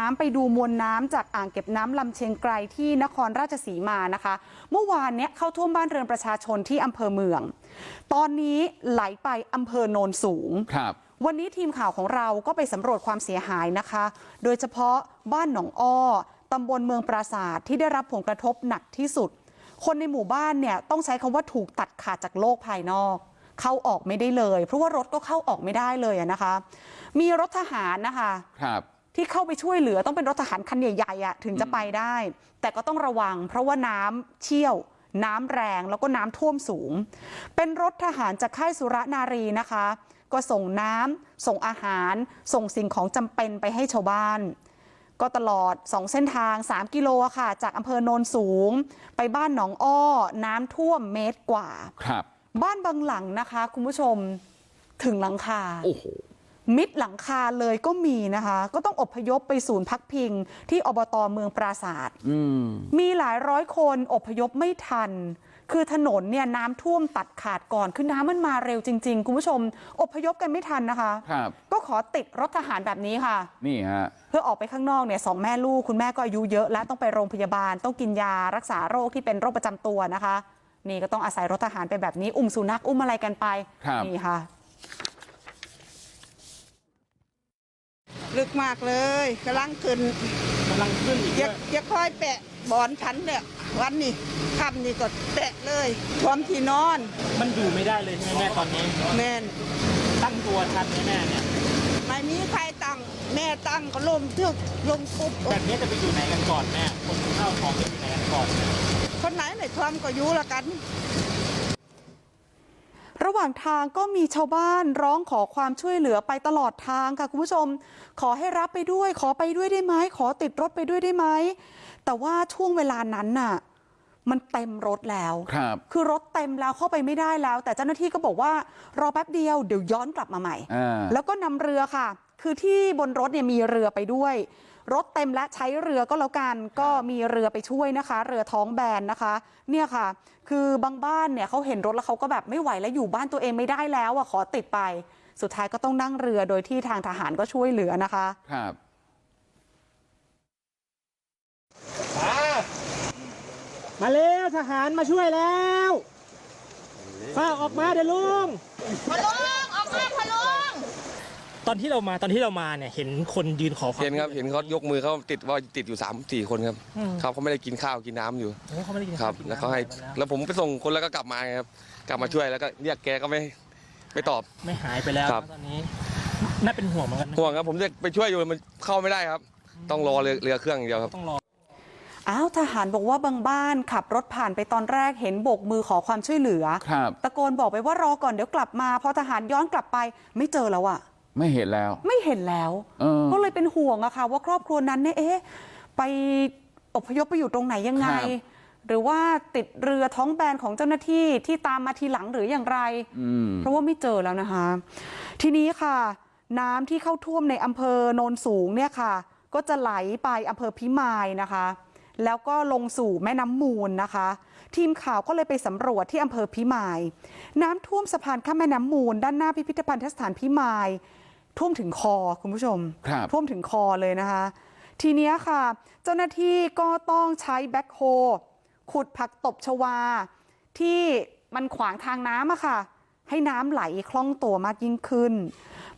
น้ำไปดูมวลน้ำจากอ่างเก็บน้ำลำเชียงไกรที่นครราชสีมานะคะ เมื่อวานเนี้ยเข้าท่วมบ้านเรือนประชาชนที่อำเภอเมือง ตอนนี้ไหลไปอำเภอโนนสูงครับ วันนี้ทีมข่าวของเราก็ไปสำรวจความเสียหายนะคะ โดยเฉพาะบ้านหนองอ้อตำบลเมืองปราศาสตร์ที่ได้รับผลกระทบหนักที่สุด คนในหมู่บ้านเนี่ยต้องใช้คำว่าถูกตัดขาดจากโลกภายนอกเข้าออกไม่ได้เลย เพราะว่ารถก็เข้าออกไม่ได้เลยอะนะคะ มีรถทหารนะคะครับ ที่เข้าไปช่วยเหลือต้องเป็นรถทหารคันใหญ่ๆอะถึงจะไปได้แต่ก็ต้องระวังเพราะว่าน้ำเชี่ยวน้ำแรงแล้วก็น้ำท่วมสูงเป็นรถทหารจากค่ายสุรนารีนะคะก็ส่งน้ำส่งอาหารส่งสิ่งของจำเป็นไปให้ชาวบ้านก็ตลอด2เส้นทาง3กิโลอะค่ะจากอำเภอโนนสูงไปบ้านหนองอ้อน้ำท่วมเมตรกว่าครับบ้านบางหลังนะคะคุณผู้ชมถึงหลังคาโอ้โห มิดหลังคาเลยก็มีนะคะก็ต้องอพยพไปศูนย์พักพิงที่อบตเมืองปราศาสตร์อืมมีหลายร้อยคนอพยพไม่ทัน คือถนนเนี่ยน้ำท่วมตัดขาดก่อนคือน้ำมันมาเร็วจริง ๆ คุณผู้ชมอพยพกันไม่ทันนะคะครับก็ขอติดรถทหารแบบนี้ค่ะ นี่ฮะเพื่อออกไปข้างนอกเนี่ยสองแม่ลูกคุณแม่ก็อายุเยอะ แล้วต้องไปโรงพยาบาล ต้องกินยารักษาโรคที่เป็นโรคประจำตัวนะคะ นี่ก็ต้องอาศัยรถทหารไปแบบนี้อุ้มสุนัขอุ้มอะไรกันไปครับนี่ค่ะ ลึกมากเลยกำลังขึ้นกำลังขึ้นอีกอย่าด้วยอย่าค่อยแปะบอนฉันเนี่ยวันนี้ค่ำนี่ก็แปะเลยพร้อมที่นอนมันอยู่ไม่ได้เลยใช่ไหมแม่ตอนนี้ แม่น ตั้งตัวชันไหมแม่เนี่ยไม่มีใครตั้งแม่ตั้งก็ลมทึกลมปุ๊บแบบนี้จะไปอยู่ไหนกันก่อนแม่ คนเข้าของจะอยู่ไหนกันก่อน คนไหนไหนทอมก็อยู่ละกัน ระหว่างทางก็มีชาวบ้านร้องขอความช่วยเหลือไปตลอดทางค่ะคุณผู้ชม ขอให้รับไปด้วย ขอไปด้วยได้ไหมขอติดรถไปด้วยได้ไหมแต่ว่าช่วงเวลานั้นน่ะ มันเต็มรถแล้วครับคือรถเต็มแล้วเข้าไปไม่ได้แล้ว แต่เจ้าหน้าที่ก็บอกว่ารอแป๊บเดียวเดี๋ยวย้อนกลับมาใหม่อ่าแล้วก็นำเรือค่ะ คือที่บนรถเนี่ยมีเรือไปด้วย รถเต็มและใช้เรือก็แล้วกันก็มีเรือไปช่วยนะคะ เรือท้องแบนนะคะ เนี่ยค่ะ คือบางบ้านเนี่ยเขาเห็นรถแล้วเขาก็แบบไม่ไหวแล้วอยู่บ้านตัวเองไม่ได้แล้วอะขอติดไป สุดท้ายก็ต้องนั่งเรือโดยที่ทางทหารก็ช่วยเหลือนะคะครับมาแล้วทหารมาช่วยแล้วฝ้าออกมาเดี๋ยวลุง พลุงออกมาพลุง ต อนที่เรามาตอนที่เรามาเนี่ยเห็นคนยืนขอความเห็นครับเห็นเขายกมือเขาติดว่าติดอยู่สามสี่คนครับอืมครับเขาไม่ได้กินข้าวกินน้ำอยู่โอ้เขาไม่ได้กินครับข้วกินแล้วน้ำเขาให้อะไรแล้วผมไปส่งคนแล้วก็กลับมาไงครับกลับมาช่วยแล้วก็เรียกแกก็ไม่ไม่ตอบไม่หายไปแล้วครับตอนนี้น่าเป็นห่วงเหมือนกันนะห่วงครับผมเรียกไปช่วยอยู่มันเข้าไม่ได้ครับ ต้องรอเรือเรือเครื่องอย่างเดียวครับต้องรออ้าวทหารบอกว่าบางบ้านขับรถผ่านไปตอนแรกเห็นโบกมือขอความช่วยเหลือครับตะโกนบอกไปว่ารอก่อนเดี๋ยวกลับมาพอทหารย้อนกลับไปไม่เจอแล้วอะ ไม่เห็นแล้วไม่เห็นแล้วเออก็เลยเป็นห่วงอะค่ะว่าครอบครัวนั้นเนี่ยเอ๊ะไปอพยพไปอยู่ตรงไหนยังไงครับหรือว่าติดเรือท้องแบนของเจ้าหน้าที่ที่ตามมาทีหลังหรืออย่างไรอืมเพราะว่าไม่เจอแล้วนะคะ ทีนี้ค่ะ น้ำที่เข้าท่วมในอำเภอโนนสูงเนี่ยค่ะ ก็จะไหลไปอำเภอพิมายนะคะ แล้วก็ลงสู่แม่น้ำมูลนะคะ ทีมข่าวก็เลยไปสำรวจที่อำเภอพิมาย น้ำท่วมสะพานข้ามแม่น้ำมูล ด้านหน้าพิพิธภัณฑสถานพิมาย ท่วมถึงคอคุณผู้ชมครับท่วมถึงคอเลยนะคะทีเนี้ยค่ะเจ้าหน้าที่ก็ต้องใช้แบ็คโฮขุดผักตบชวาที่มันขวางทางน้ำอะค่ะ ให้น้ำไหลคล่องตัวมากยิ่งขึ้น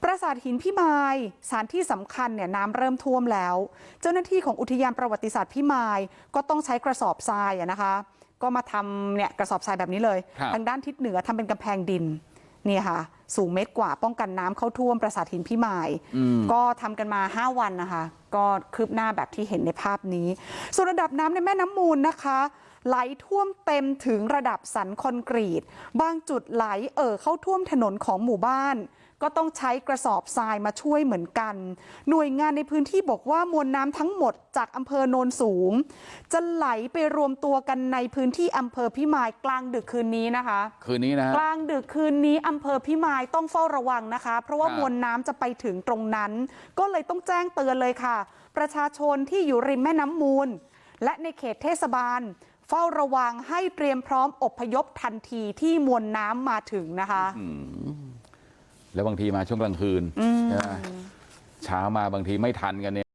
ปราสาทหินพิมายสถานที่สำคัญเนี่ยน้ำเริ่มท่วมแล้ว เจ้าหน้าที่ของอุทยานประวัติศาสตร์พิมายก็ต้องใช้กระสอบทรายอะนะคะ ก็มาทำเนี่ยกระสอบทรายแบบนี้เลยครับทางด้านทิศเหนือทำเป็นกำแพงดิน เนี่ยค่ะสูงเมตรกว่าป้องกันน้ำเข้าท่วมปราสาทหินพิมายอืมก็ทำกันมา5วันนะคะก็คืบหน้าแบบที่เห็นในภาพนี้ส่วนระดับน้ำในแม่น้ำมูลนะคะ ไหลท่วมเต็มถึงระดับสันคอนกรีต บางจุดไหลเอ่อเข้าท่วมถนนของหมู่บ้าน ก็ต้องใช้กระสอบทรายมาช่วยเหมือนกัน หน่วยงานในพื้นที่บอกว่ามวลน้ำทั้งหมดจากอำเภอโนนสูง จะไหลไปรวมตัวกันในพื้นที่อำเภอพิมายกลางดึกคืนนี้นะคะ คืนนี้นะฮะกลางดึกคืนนี้อำเภอพิมายต้องเฝ้าระวังนะคะ เพราะว่าครับมวลน้ำจะไปถึงตรงนั้น ก็เลยต้องแจ้งเตือนเลยค่ะ ประชาชนที่อยู่ริมแม่น้ำมูล และในเขตเทศบาล เฝ้าระวังให้เตรียมพร้อมอพยพทันทีที่มวลน้ำมาถึงนะคะแล้วบางทีมาช่วงกลางคืนใช่ไหมเช้ามาบางทีไม่ทันกันเนี่ย